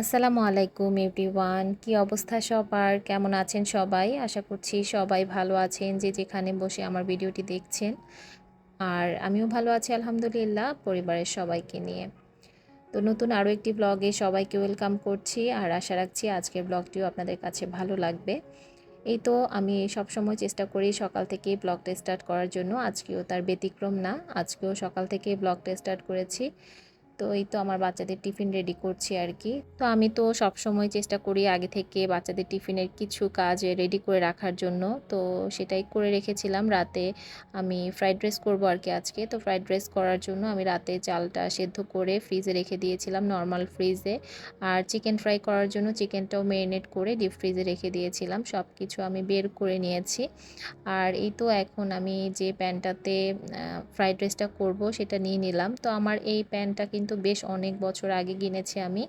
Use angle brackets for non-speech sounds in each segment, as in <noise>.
আসসালামু আলাইকুম এভরিওয়ান। কি অবস্থা সবার? কেমন আছেন সবাই? আশা করছি সবাই ভালো আছেন যে যেখানে বসে আমার ভিডিওটি দেখছেন। আর আমিও ভালো আছি, আলহামদুলিল্লাহ, পরিবারের সবাইকে নিয়ে। তো নতুন আরও একটি ব্লগে সবাইকে ওয়েলকাম করছি আর আশা রাখছি আজকের ব্লগটিও আপনাদের কাছে ভালো লাগবে। এই তো আমি সব সময় চেষ্টা করি সকাল থেকেই ব্লগটা স্টার্ট করার জন্য। আজকেও তার ব্যতিক্রম না। আজকেও সকাল থেকেই ব্লগটা স্টার্ট করেছি। তো এই তো আমার বাচ্চাদের টিফিন রেডি করছি আর কি তো আমি তো সব সময় চেষ্টা করি আগে থেকে বাচ্চাদের টিফিনের কিছু কাজ রেডি করে রাখার জন্য। তো সেটাই করে রেখেছিলাম রাতে। আমি ফ্রাইড রাইস করব আর কি আজকে। তো ফ্রাইড রাইস করার জন্য আমি রাতে চালটা সেদ্ধ করে ফ্রিজে রেখে দিয়েছিলাম নর্মাল ফ্রিজে আর চিকেন ফ্রাই করার জন্য চিকেনটাও মেরিনেট করে ডিপ ফ্রিজে রেখে দিয়েছিলাম। সব কিছু আমি বের করে নিয়েছি। আর এই তো এখন আমি যে প্যানটাতে ফ্রাইড রাইসটা করব সেটা নিয়ে নিলাম। তো আমার এই প্যানটা কিন্তু কিন্তু বেশ অনেক বছর আগে কিনেছি আমি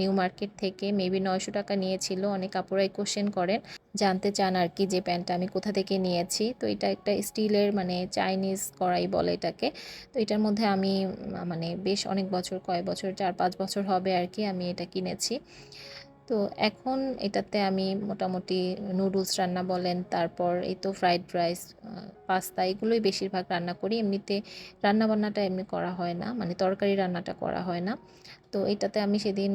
নিউ মার্কেট থেকে। মেবি নয়শো টাকা নিয়েছিল, অনেক কাপড়াই কোশ্চেন করেন জানতে চান আর কি যে প্যান্টটা আমি কোথা থেকে নিয়েছি। তো এটা একটা স্টিলের মানে চাইনিজ কড়াই বলে এটাকে। তো এটার মধ্যে আমি মানে বেশ অনেক বছর কয় বছর, চার পাঁচ বছর হবে আর কি আমি এটা কিনেছি। তো এখন এটাতে আমি মোটামুটি নুডলস রান্না বলেন, তারপর এই তো ফ্রাইড রাইস পাস্তা এগুলোই বেশিরভাগ রান্না করি। এমনিতে রান্না বান্নাটা এমনি করা হয় না মানে তরকারি রান্নাটা করা হয় না। তো এটাতে আমি সেদিন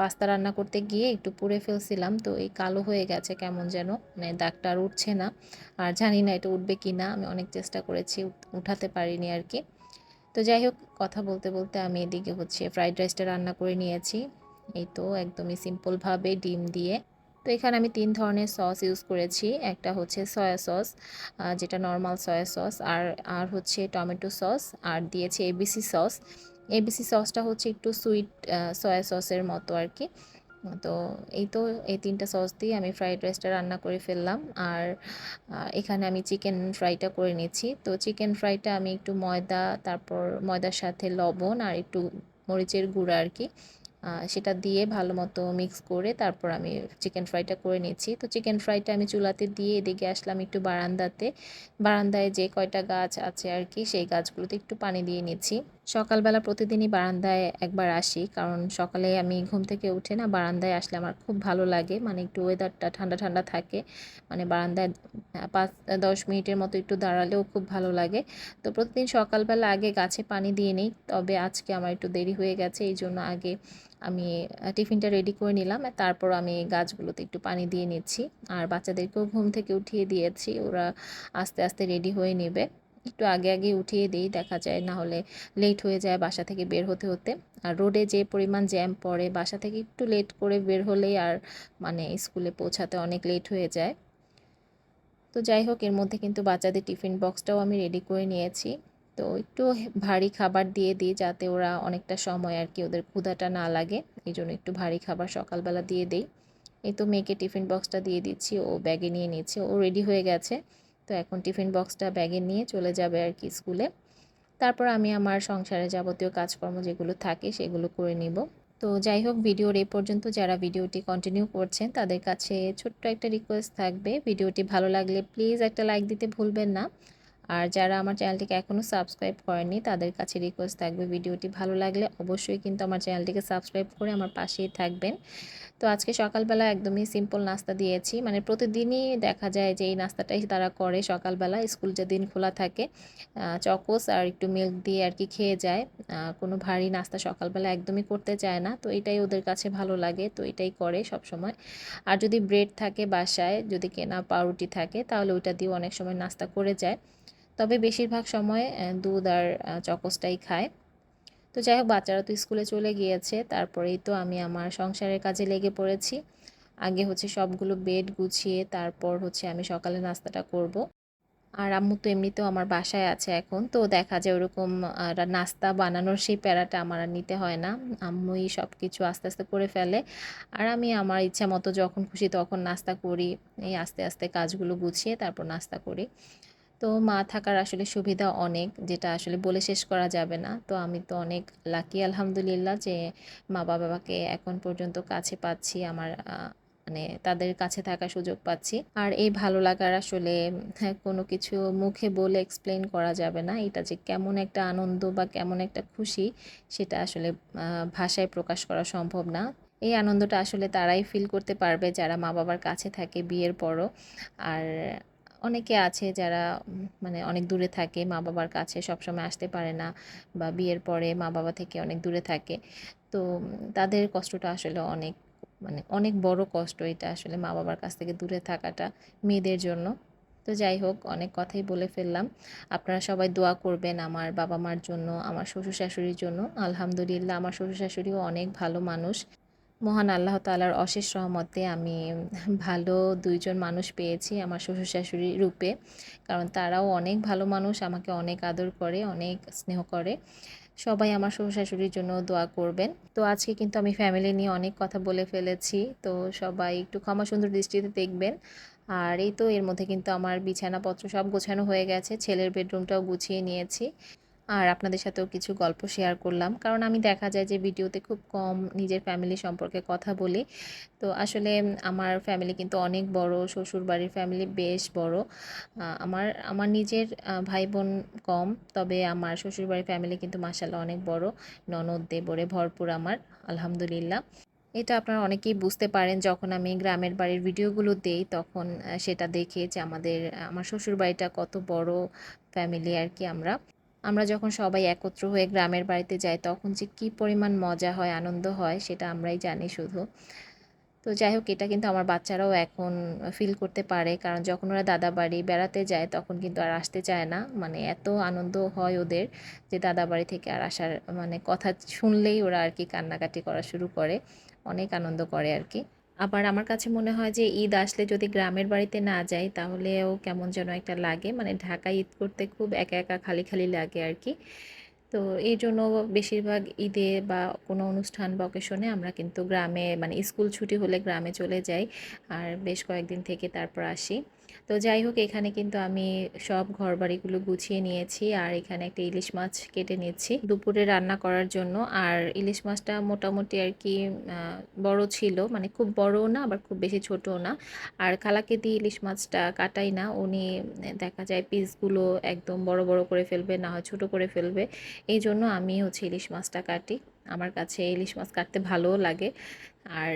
পাস্তা রান্না করতে গিয়ে একটু পুড়ে ফেলছিলাম, তো এই কালো হয়ে গেছে কেমন যেন মানে দাগটা আর উঠছে না। আর জানি না এটা উঠবে কি না আমি অনেক চেষ্টা করেছি উঠাতে পারিনি আর কি। তো যাই হোক, কথা বলতে বলতে আমি এদিকে হচ্ছে ফ্রাইড রাইসটা রান্না করে নিয়েছি। এই তো একদমই সিম্পলভাবে ডিম দিয়ে। তো এখানে আমি তিন ধরনের সস ইউজ করেছি। একটা হচ্ছে সয়া সস যেটা নর্মাল সয়া সস আর আর হচ্ছে টমেটো সস আর দিয়েছে এবিসি সস এবিসি সসটা হচ্ছে একটু সুইট সয়া সসের মতো আর কি। তো এই তো এই তিনটা সস দিয়ে আমি ফ্রাইড রাইসটা রান্না করে ফেললাম। আর এখানে আমি চিকেন ফ্রাইটা করে নিচ্ছি। তো চিকেন ফ্রাইটা আমি একটু ময়দা, তারপর ময়দার সাথে লবণ আর একটু মরিচের গুঁড়া আর কি। সেটা দিয়ে ভালো মতো মিক্স করে তারপর আমি চিকেন ফ্রাইটা করে নিয়েছি। তো চিকেন ফ্রাইটা আমি চুলাতে দিয়ে এদিকে আসলাম একটু বারান্দাতে। বারান্দায় যে কয়টা গাছ আছে আর কি, সেই গাছগুলোতে একটু পানি দিয়ে নিচ্ছি সকালবেলা প্রতিদিনই বারান্দায় একবার আসি। কারণ সকালে আমি ঘুম থেকে উঠে না বারান্দায় আসলে আমার খুব ভালো লাগে। মানে একটু ওয়েদারটা ঠান্ডা ঠান্ডা থাকে। মানে বারান্দায় পাঁচ দশ মিনিটের মতো একটু দাঁড়ালেও খুব ভালো লাগে। তো প্রতিদিন সকালবেলা আগে গাছে পানি দিয়ে নিই। তবে আজকে আমার একটু দেরি হয়ে গেছে। এই জন্য আগে আমি টিফিনটা রেডি করে নিলাম। তারপর আমি গাছগুলোতে একটু পানি দিয়ে নিচ্ছি। আর বাচ্চাদেরকেও ঘুম থেকে উঠিয়ে দিয়েছি। ওরা আস্তে আস্তে রেডি হয়ে নেবে। একটু আগে আগে উঠিয়ে দিই, দেখা যায় না হলে লেট হয়ে যায় বাসা থেকে বের হতে হতে। আর রোডে যে পরিমাণ জ্যাম পড়ে, বাসা থেকে একটু লেট করে বের হলেই আর মানে স্কুলে পৌঁছাতে অনেক লেট হয়ে যায়। তো যাই হোক, এর মধ্যে কিন্তু বাচ্চাদের টিফিন বক্সটাও আমি রেডি করে নিয়েছি। তো একটু ভারী খাবার দিয়ে দিই যাতে ওরা অনেকটা সময় আর কি ওদের ক্ষুধাটা না লাগে। এই জন্য একটু ভারী খাবার সকালবেলা দিয়ে দিই। এই তো মেয়েকে টিফিন বক্সটা দিয়ে দিচ্ছি, ও ব্যাগে নিয়ে নিচ্ছে, ও রেডি হয়ে গেছে। তো এখন টিফিন বক্সটা ব্যাগে নিয়ে চলে যাবে আর কি স্কুলে। তারপর আমি আমার সংসারে যাবতীয় কাজকর্ম যেগুলো থাকে সেগুলো করে নিব। তো যাই হোক, ভিডিওর এই পর্যন্ত। যারা ভিডিওটি কন্টিনিউ করছেন, তাদের কাছে ছোট্ট একটা রিকোয়েস্ট থাকবে। ভিডিওটি ভালো লাগলে প্লিজ একটা লাইক দিতে ভুলবেন না। আর যারা আমার চ্যানেলটিকে এখনও সাবস্ক্রাইব করেনি তাদের কাছে রিকোয়েস্ট থাকবে ভিডিওটি ভালো লাগলে অবশ্যই কিন্তু আমার চ্যানেলটিকে সাবস্ক্রাইব করে আমার পাশেই থাকবেন। তো আজকে সকালবেলা একদমই সিম্পল নাস্তা দিয়েছি। মানে প্রতিদিনই দেখা যায় যে এই নাস্তাটাই তারা করে সকালবেলা। স্কুল যেদিন খোলা থাকে চকোস আর একটু মিল্ক দিয়ে আর কি খেয়ে যায়। কোনো ভারী নাস্তা সকালবেলা একদমই করতে চায় না। তো এটাই ওদের কাছে ভালো লাগে, তো এটাই করে সব সময় আর যদি ব্রেড থাকে বাসায়, যদি কেনা পাউরুটি থাকে, তাহলে ওইটা দিয়েও অনেক সময় নাস্তা করে যায়। তবে বেশিরভাগ সময় দুধ আর চকোসটাই খায়। তো যাই হোক, বাচ্চারা তো স্কুলে চলে গিয়েছে। তারপরেই তো আমি আমার সংসারের কাজে লেগে পড়েছি। আগে হচ্ছে সবগুলো বেড গুছিয়ে তারপর হচ্ছে আমি সকালে নাস্তাটা করব। আর আম্মু তো এমনিতেও আমার বাসায় আছে এখন, তো দেখা যায় ওরকম নাস্তা বানানোর সেই প্যারাটা আমার আর নিতে হয় না। আম্মুই সব কিছু আস্তে আস্তে করে ফেলে। আর আমি আমার ইচ্ছা মতো যখন খুশি তখন নাস্তা করি। এই আস্তে আস্তে কাজগুলো গুছিয়ে তারপর নাস্তা করি। তো মা থাকার আসলে সুবিধা অনেক যেটা আসলে বলে শেষ করা যাবে না। তো আমি তো অনেক লাকি আলহামদুলিল্লাহ যে মা বাবাকে এখন পর্যন্ত কাছে পাচ্ছি আমার মানে তাদের কাছে থাকার সুযোগ পাচ্ছি। আর এই ভালো লাগার আসলে হ্যাঁ, কোনো কিছু মুখে বলে এক্সপ্লেন করা যাবে না। এটা যে কেমন একটা আনন্দ বা কেমন একটা খুশি সেটা আসলে ভাষায় প্রকাশ করা সম্ভব না। এই আনন্দটা আসলে তারাই ফিল করতে পারবে যারা মা বাবার কাছে থাকে বিয়ের পরও। আর অনেকে আছে যারা মানে অনেক দূরে থাকে, মা বাবার কাছে সবসময় আসতে পারে না বা বিয়ের পরে মা বাবা থেকে অনেক দূরে থাকে। তো তাদের কষ্টটা আসলে অনেক মানে অনেক বড় কষ্ট এটা আসলে মা বাবার কাছ থেকে দূরে থাকাটা মেয়েদের জন্য। তো যাই হোক, অনেক কথাই বলে ফেললাম। আপনারা সবাই দোয়া করবেন আমার বাবা মার জন্য, আমার শ্বশুর শাশুড়ির জন্য। আলহামদুলিল্লাহ, আমার শ্বশুর শাশুড়িও অনেক ভালো মানুষ। মহান আল্লাহ তালার অশেষ রহমতে আমি ভালো দুইজন মানুষ পেয়েছি আমার শ্বশুর শাশুড়ি রূপে। কারণ তারাও অনেক ভালো মানুষ, আমাকে অনেক আদর করে, অনেক স্নেহ করে। সবাই আমার শ্বশুর শাশুড়ির জন্য দোয়া করবেন। তো আজকে কিন্তু আমি ফ্যামিলি নিয়ে অনেক কথা বলে ফেলেছি। তো সবাই একটু ক্ষমা সুন্দর দৃষ্টিতে দেখবেন। আর এই তো এর মধ্যে কিন্তু আমার বিছানাপত্র সব গোছানো হয়ে গেছে, ছেলের বেডরুমটাও গুছিয়ে নিয়েছি। আর আপনাদের সাথেও কিছু গল্প শেয়ার করলাম। কারণ আমি দেখা যায় যে ভিডিওতে খুব কম নিজের ফ্যামিলি সম্পর্কে কথা বলি। তো আসলে আমার ফ্যামিলি কিন্তু অনেক বড় শ্বশুর বাড়ির ফ্যামিলি বেশ বড়। আমার আমার নিজের ভাই বোন কম, তবে আমার শ্বশুর বাড়ির ফ্যামিলি কিন্তু মাসাল্লাহ অনেক বড়। ননদ, দেবরে ভরপুর আমার, আলহামদুলিল্লাহ। এটা আপনারা অনেকেই বুঝতে পারেন, যখন আমি গ্রামের বাড়ির ভিডিওগুলো দেই, তখন সেটা দেখে যে আমাদের, আমার শ্বশুর বাড়িটা কত বড় ফ্যামিলি আর কি আমরা। আমরা যখন সবাই একত্র হয়ে গ্রামের বাড়িতে যাই, তখন যে কী পরিমাণ মজা হয়, আনন্দ হয়, সেটা আমরাই জানি শুধু। তো যাই হোক, এটা কিন্তু আমার বাচ্চারাও এখন ফিল করতে পারে। কারণ যখন ওরা দাদা বাড়ি বেড়াতে যায়, তখন কিন্তু আর আসতে চায় না। মানে এত আনন্দ হয় ওদের যে দাদা বাড়ি থেকে আর আসার মানে কথা শুনলেই ওরা আর কি কান্নাকাটি করা শুরু করে। অনেক আনন্দ করে আর কি। আবার আমার কাছে মনে হয় যে ঈদ আসলে যদি গ্রামের বাড়িতে না যাই তাহলেও কেমন যেন একটা লাগে। মানে ঢাকায় ঈদ করতে খুব একা একা, খালি খালি লাগে আর কি তো এই জন্য বেশিরভাগ ঈদে বা কোনো অনুষ্ঠান বা অকেশনে আমরা কিন্তু গ্রামে মানে স্কুল ছুটি হলে গ্রামে চলে যাই। আর বেশ কয়েকদিন থেকে তারপর আসি। তো যাই হোক, এখানে কিন্তু আমি সব ঘরবাড়িগুলো গুছিয়ে নিয়েছি আর এখানে একটা ইলিশ মাছ কেটে নিচ্ছি দুপুরে রান্না করার জন্য। আর ইলিশ মাছটা মোটামুটি আর কি বড় ছিল মানে খুব বড়ও না, আবার খুব বেশি ছোটও না। আর খালাকে দিয়ে ইলিশ মাছটা কাটাই না, উনি দেখা যায় পিসগুলো একদম বড় বড় করে ফেলবে, না হয় ছোট করে ফেলবে। এই জন্য আমি হচ্ছে ইলিশ মাছটা কাটি। আমার কাছে ইলিশ মাছ কাটতে ভালোও লাগে। আর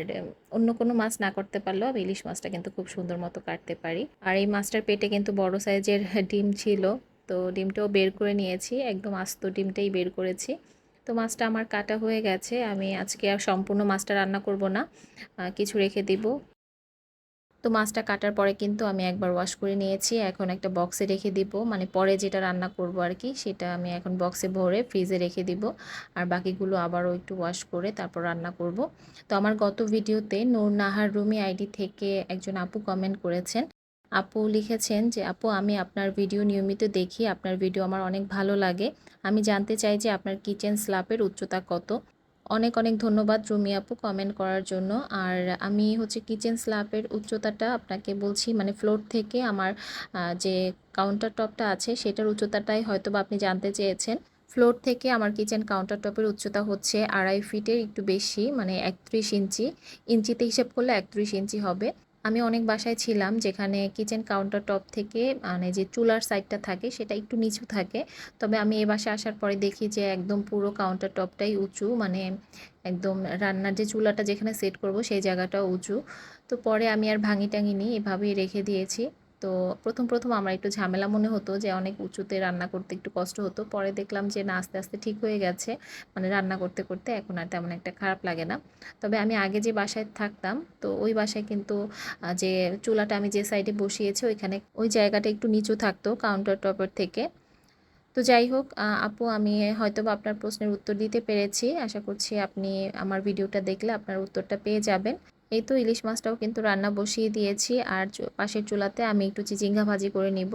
অন্য কোনো মাছ না করতে পারলেও আমি ইলিশ মাছটা কিন্তু খুব সুন্দর মতো কাটতে পারি। আর এই মাছটার পেটে কিন্তু বড় সাইজের <laughs> ডিম ছিল, তো ডিমটাও বের করে নিয়েছি, একদম আস্ত ডিমটাই বের করেছি। তো মাছটা আমার কাটা হয়ে গেছে, আমি আজকে আর সম্পূর্ণ মাছটা রান্না করব না কিছু রেখে দিব। তো মাছটা কাটার পরে কিন্তু আমি একবার ওয়াশ করে নিয়েছি। এখন একটা বক্সে রেখে দিব। মানে পরে যেটা রান্না করব আর কি সেটা আমি এখন বক্সে ভরে ফ্রিজে রেখে দিব। আর বাকিগুলো আবারও একটু ওয়াশ করে তারপর রান্না করব। তো আমার গত ভিডিওতে নূর নাহার রুমি আইডি থেকে একজন আপু কমেন্ট করেছেন। আপু লিখেছেন যে, আপু, আমি আপনার ভিডিও নিয়মিত দেখি। আপনার ভিডিও আমার অনেক ভালো লাগে। আমি জানতে চাই যে আপনার কিচেন স্ল্যাপের উচ্চতা কত? অনেক অনেক ধন্যবাদ রুমি আপু কমেন্ট করার জন্য। আর আমি হচ্ছে কিচেন স্ল্যাবের উচ্চতাটা আপনাকে বলছি মানে ফ্লোর থেকে আমার যে কাউন্টার টপটা আছে সেটার উচ্চতাটাই হয়তো বা আপনি জানতে চেয়েছেন। ফ্লোর থেকে আমার কিচেন কাউন্টার টপের উচ্চতা হচ্ছে আড়াই ফিটের একটু বেশি মানে একত্রিশ ইঞ্চি। ইঞ্চিতে হিসেব করলে একত্রিশ ইঞ্চি হবে। আমি অনেক বাসায় ছিলাম যেখানে কিচেন কাউন্টার টপ থেকে মানে যে চুলার সাইডটা থাকে সেটা একটু নিচু থাকে। তবে আমি এ বাসায় আসার পরে দেখি যে একদম পুরো কাউন্টার টপটাই উঁচু মানে একদম রান্নার যে চুলাটা যেখানে সেট করব সেই জায়গাটাও উঁচু। তো পরে আমি আর ভাঙি টাঙি নিই এভাবেই রেখে দিয়েছি। তো প্রথম প্রথম আমার একটু ঝামেলা মনে হতো যে অনেক উঁচুতে রান্না করতে একটু কষ্ট হতো। পরে দেখলাম যে না, আস্তে আস্তে ঠিক হয়ে গেছে। মানে রান্না করতে করতে এখন আর তেমন একটা খারাপ লাগে না। তবে আমি আগে যে বাসায় থাকতাম, তো ওই বাসায় কিন্তু যে চুলাটা আমি যে সাইডে বসিয়েছি ওইখানে ওই জায়গাটা একটু নিচু থাকতো কাউন্টার টপের থেকে। তো যাই হোক আপু আমি হয়তো বা আপনার প্রশ্নের উত্তর দিতে পেরেছি। আশা করছি আপনি আমার ভিডিওটা দেখলে আপনার উত্তরটা পেয়ে যাবেন। এই তো ইলিশ মাছটাও কিন্তু রান্না বসিয়ে দিয়েছি। আর পাশের চুলাতে আমি একটু চিচিঙ্গা ভাজি করে নিব।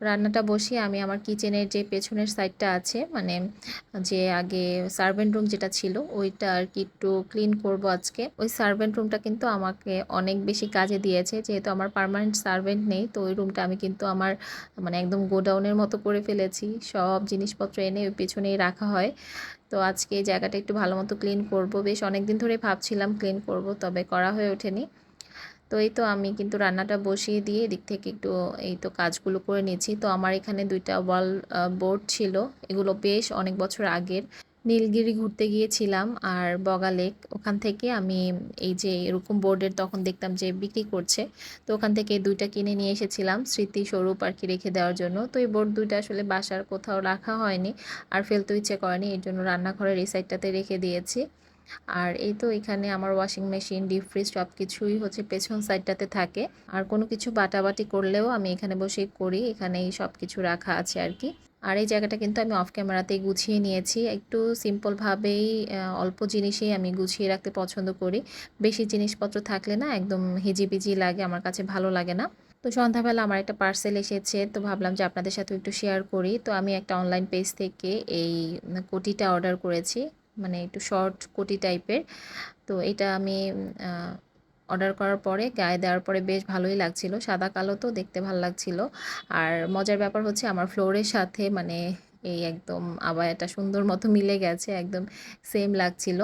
রান্নাটা বসিয়ে আমি আমার কিচেনের যে পেছনের সাইডটা আছে মানে যে আগে সার্ভেন্ট রুম যেটা ছিল, ওইটা আর কি একটু ক্লিন করব আজকে। ওই সার্ভেন্ট রুমটা কিন্তু আমাকে অনেক বেশি কাজে দিয়েছে। যেহেতু আমার পার্মানেন্ট সার্ভেন্ট নেই, তো ওই রুমটা আমি কিন্তু আমার মানে একদম গোডাউনের মতো করে ফেলেছি। সব জিনিসপত্র এনে ওই পেছনেই রাখা হয়। তো আজকে এই জায়গাটা একটু ভালো মতো ক্লিন করব। বেশ অনেক দিন ধরে ভাবছিলাম ক্লিন করব, তবে করা হয়ে ওঠেনি। তো এই তো আমি কিন্তু রান্নাটা বসিয়ে দিয়ে এদিক থেকে একটু এই তো কাজগুলো করে নিয়েছি। তো আমার এখানে দুইটা ওয়াল বোর্ড ছিল। এগুলো বেশ অনেক বছর আগের। নীলগিরি ঘুরতে গিয়েছিলাম আর বগা লেক, ওখান থেকে আমি এই যে এরকম বোর্ডের তখন দেখতাম যে বিক্রি করছে, তো ওখান থেকে দুইটা কিনে নিয়ে এসেছিলাম স্মৃতি স্মৃতিস্বরূপ আর কি রেখে দেওয়ার জন্য। তো এই বোর্ড দুইটা আসলে বাসার কোথাও রাখা হয়নি আর ফেলতে ইচ্ছে করেনি এর জন্য রান্নাঘরের এই সাইডটাতে রেখে দিয়েছি। আর এই তো এখানে আমার ওয়াশিং মেশিন ডিপ ফ্রিজ সব কিছুই হচ্ছে পেছন সাইডটাতে থাকে। আর কোনো কিছু বাটাবাটি করলেও আমি এখানে বসে করি, এখানেই সব কিছু রাখা আছে আর কি। আর এই জায়গাটা কিন্তু আমি অফ ক্যামেরাতেই গুছিয়ে নিয়েছি। একটু সিম্পলভাবেই অল্প জিনিসেই আমি গুছিয়ে রাখতে পছন্দ করি। বেশি জিনিসপত্র থাকলে না একদম হিজিবিজি লাগে, আমার কাছে ভালো লাগে না। তো সন্ধ্যাবেলা আমার একটা পার্সেল এসেছে, তো ভাবলাম যে আপনাদের সাথে একটু শেয়ার করি। তো আমি একটা অনলাইন পেজ থেকে এই কোটিটা অর্ডার করেছি। মানে একটু শর্ট কোটি টাইপের তো এটা আমি অর্ডার করার পরে, গায়ে দেওয়ার পরে বেশ ভালোই লাগছিল। সাদা কালো তো দেখতে ভালো লাগছিল। আর মজার ব্যাপার হচ্ছে আমার ফ্লোরের সাথে মানে এই একদম আবার আবায়াটা সুন্দর মতো মিলে গেছে, একদম সেম লাগছিল।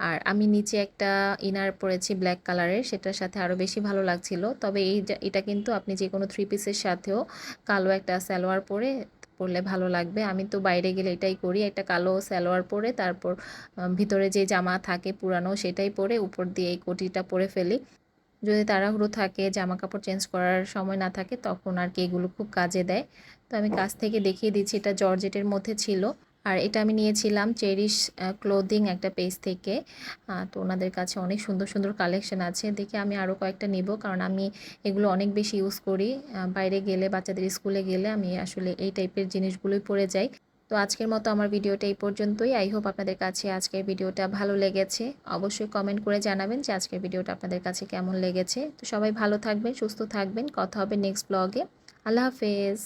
আর আমি নিচে একটা ইনার পরেছি ব্ল্যাক কালারের সেটার সাথে আরও বেশি ভালো লাগছিল। তবে এই এটা কিন্তু আপনি যে কোনো থ্রি পিসের সাথেও কালো একটা সালোয়ার পরে পরলে ভালো লাগবে। আমি তো বাইরে গেলে এটাই করি, একটা কালো সালোয়ার পরে তারপর ভিতরে যে জামা থাকে পুরানো সেটাই পরে উপর দিয়ে এই কোটিটা পরে ফেলি। যদি তাড়াহুড়ো থাকে জামা কাপড় চেঞ্জ করার সময় না থাকে, তখন আর কি এগুলো খুব কাজে দেয়। তো আমি কাছ থেকে দেখিয়ে দিচ্ছি, এটা জর্জেটের মধ্যে ছিল। আর এটা আমি নিয়েছিলাম চেরিশ ক্লোদিং একটা পেজ থেকে। তো ওনাদের কাছে অনেক সুন্দর সুন্দর কালেকশন আছে। দেখে আমি আরও কয়েকটা নিব, কারণ আমি এগুলো অনেক বেশি ইউজ করি। বাইরে গেলে, বাচ্চাদের স্কুলে গেলে আমি আসলে এই টাইপের জিনিসগুলোই পরে যাই। তো আজকের মতো আমার ভিডিওটা এই পর্যন্তই। আই হোপ আপনাদের কাছে আজকের ভিডিওটা ভালো লেগেছে। অবশ্যই কমেন্ট করে জানাবেন যে আজকের ভিডিওটা আপনাদের কাছে কেমন লেগেছে। তো সবাই ভালো থাকবেন, সুস্থ থাকবেন। কথা হবে নেক্সট ব্লগে আল্লাহ হাফেজ।